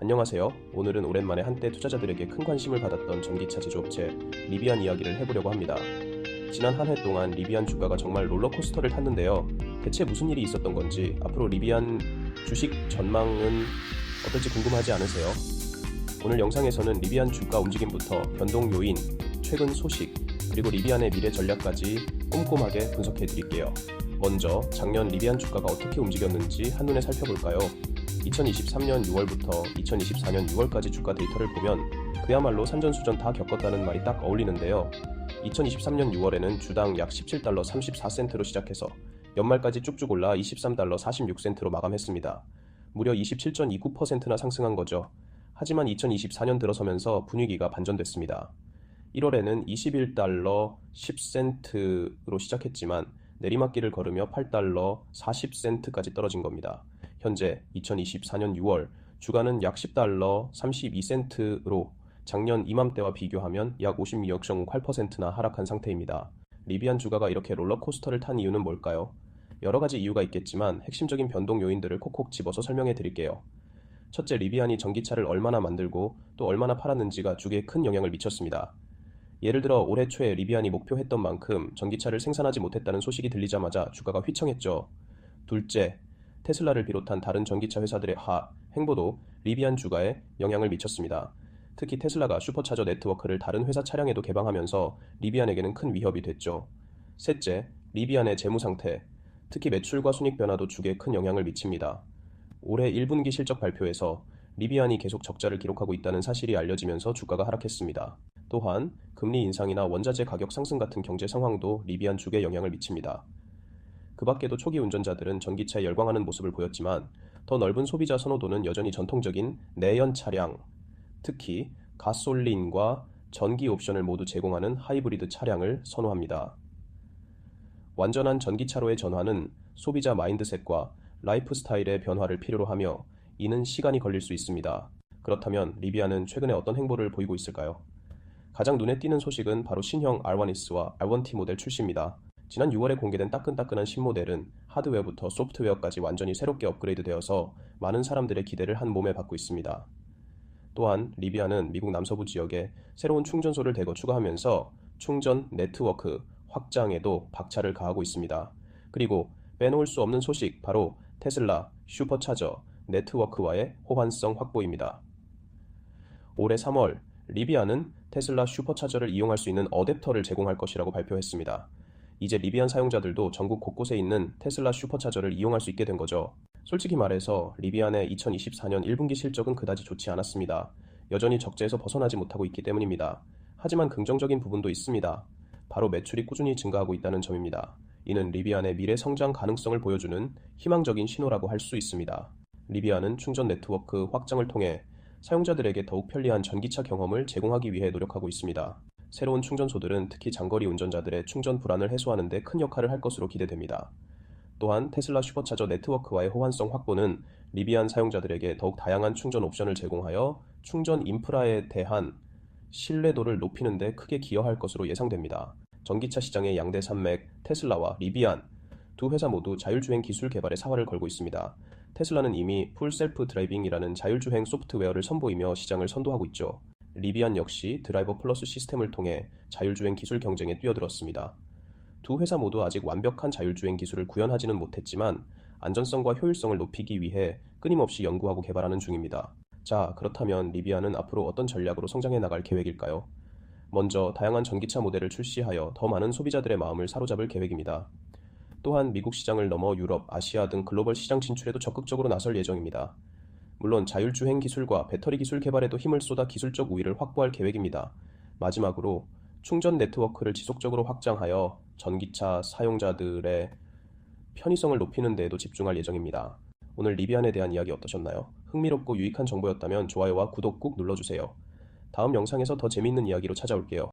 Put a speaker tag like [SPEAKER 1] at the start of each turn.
[SPEAKER 1] 안녕하세요. 오늘은 오랜만에 한때 투자자들에게 큰 관심을 받았던 전기차 제조업체 리비안 이야기를 해보려고 합니다. 지난 한 해 동안 리비안 주가가 정말 롤러코스터를 탔는데요. 대체 무슨 일이 있었던 건지 앞으로 리비안 주식 전망은 어떨지 궁금하지 않으세요? 오늘 영상에서는 리비안 주가 움직임부터 변동 요인, 최근 소식, 그리고 리비안의 미래 전략까지 꼼꼼하게 분석해 드릴게요. 먼저 작년 리비안 주가가 어떻게 움직였는지 한눈에 살펴볼까요? 2023년 6월부터 2024년 6월까지 주가 데이터를 보면 그야말로 산전수전 다 겪었다는 말이 딱 어울리는데요. 2023년 6월에는 주당 약 17달러 34센트로 시작해서 연말까지 쭉쭉 올라 23달러 46센트로 마감했습니다. 무려 27.29%나 상승한 거죠. 하지만 2024년 들어서면서 분위기가 반전됐습니다. 1월에는 21달러 10센트로 시작했지만 내리막길을 걸으며 8달러 40센트까지 떨어진 겁니다. 현재 2024년 6월 주가는 약 10달러 32센트로 작년 이맘때와 비교하면 약 56.8%나 하락한 상태입니다. 리비안 주가가 이렇게 롤러코스터를 탄 이유는 뭘까요? 여러 가지 이유가 있겠지만 핵심적인 변동 요인들을 콕콕 집어서 설명해 드릴게요. 첫째, 리비안이 전기차를 얼마나 만들고 또 얼마나 팔았는지가 주기에 큰 영향을 미쳤습니다. 예를 들어 올해 초에 리비안이 목표했던 만큼 전기차를 생산하지 못했다는 소식이 들리자마자 주가가 휘청했죠. 둘째, 테슬라를 비롯한 다른 전기차 회사들의 하, 행보도 리비안 주가에 영향을 미쳤습니다. 특히 테슬라가 슈퍼차저 네트워크를 다른 회사 차량에도 개방하면서 리비안에게는 큰 위협이 됐죠. 셋째, 리비안의 재무 상태, 특히 매출과 순익 변화도 주기에 큰 영향을 미칩니다. 올해 1분기 실적 발표에서 리비안이 계속 적자를 기록하고 있다는 사실이 알려지면서 주가가 하락했습니다. 또한 금리 인상이나 원자재 가격 상승 같은 경제 상황도 리비안 주에 영향을 미칩니다. 그 밖에도 초기 운전자들은 전기차에 열광하는 모습을 보였지만 더 넓은 소비자 선호도는 여전히 전통적인 내연 차량, 특히 가솔린과 전기 옵션을 모두 제공하는 하이브리드 차량을 선호합니다. 완전한 전기차로의 전환은 소비자 마인드셋과 라이프 스타일의 변화를 필요로 하며 이는 시간이 걸릴 수 있습니다. 그렇다면 리비아는 최근에 어떤 행보를 보이고 있을까요? 가장 눈에 띄는 소식은 바로 신형 R1S와 R1T 모델 출시입니다. 지난 6월에 공개된 따끈따끈한 신모델은 하드웨어부터 소프트웨어까지 완전히 새롭게 업그레이드 되어서 많은 사람들의 기대를 한 몸에 받고 있습니다. 또한 리비아는 미국 남서부 지역에 새로운 충전소를 대거 추가하면서 충전 네트워크 확장에도 박차를 가하고 있습니다. 그리고 빼놓을 수 없는 소식 바로 테슬라 슈퍼차저 네트워크와의 호환성 확보입니다. 올해 3월 리비아는 테슬라 슈퍼차저를 이용할 수 있는 어댑터를 제공할 것이라고 발표했습니다. 이제 리비안 사용자들도 전국 곳곳에 있는 테슬라 슈퍼차저를 이용할 수 있게 된 거죠. 솔직히 말해서 리비안의 2024년 1분기 실적은 그다지 좋지 않았습니다. 여전히 적재에서 벗어나지 못하고 있기 때문입니다. 하지만 긍정적인 부분도 있습니다. 바로 매출이 꾸준히 증가하고 있다는 점입니다. 이는 리비안의 미래 성장 가능성을 보여주는 희망적인 신호라고 할 수 있습니다. 리비안은 충전 네트워크 확장을 통해 사용자들에게 더욱 편리한 전기차 경험을 제공하기 위해 노력하고 있습니다. 새로운 충전소들은 특히 장거리 운전자들의 충전 불안을 해소하는 데 큰 역할을 할 것으로 기대됩니다. 또한 테슬라 슈퍼차저 네트워크와의 호환성 확보는 리비안 사용자들에게 더욱 다양한 충전 옵션을 제공하여 충전 인프라에 대한 신뢰도를 높이는 데 크게 기여할 것으로 예상됩니다. 전기차 시장의 양대 산맥 테슬라와 리비안 두 회사 모두 자율주행 기술 개발에 사활을 걸고 있습니다. 테슬라는 이미 풀 셀프 드라이빙이라는 자율주행 소프트웨어를 선보이며 시장을 선도하고 있죠. 리비안 역시 드라이버 플러스 시스템을 통해 자율주행 기술 경쟁에 뛰어들었습니다. 두 회사 모두 아직 완벽한 자율주행 기술을 구현하지는 못했지만 안전성과 효율성을 높이기 위해 끊임없이 연구하고 개발하는 중입니다. 자, 그렇다면 리비아는 앞으로 어떤 전략으로 성장해 나갈 계획일까요? 먼저 다양한 전기차 모델을 출시하여 더 많은 소비자들의 마음을 사로잡을 계획입니다. 또한 미국 시장을 넘어 유럽, 아시아 등 글로벌 시장 진출에도 적극적으로 나설 예정입니다. 물론 자율주행 기술과 배터리 기술 개발에도 힘을 쏟아 기술적 우위를 확보할 계획입니다. 마지막으로 충전 네트워크를 지속적으로 확장하여 전기차 사용자들의 편의성을 높이는 데에도 집중할 예정입니다. 오늘 리비안에 대한 이야기 어떠셨나요? 흥미롭고 유익한 정보였다면 좋아요와 구독 꾹 눌러주세요. 다음 영상에서 더 재미있는 이야기로 찾아올게요.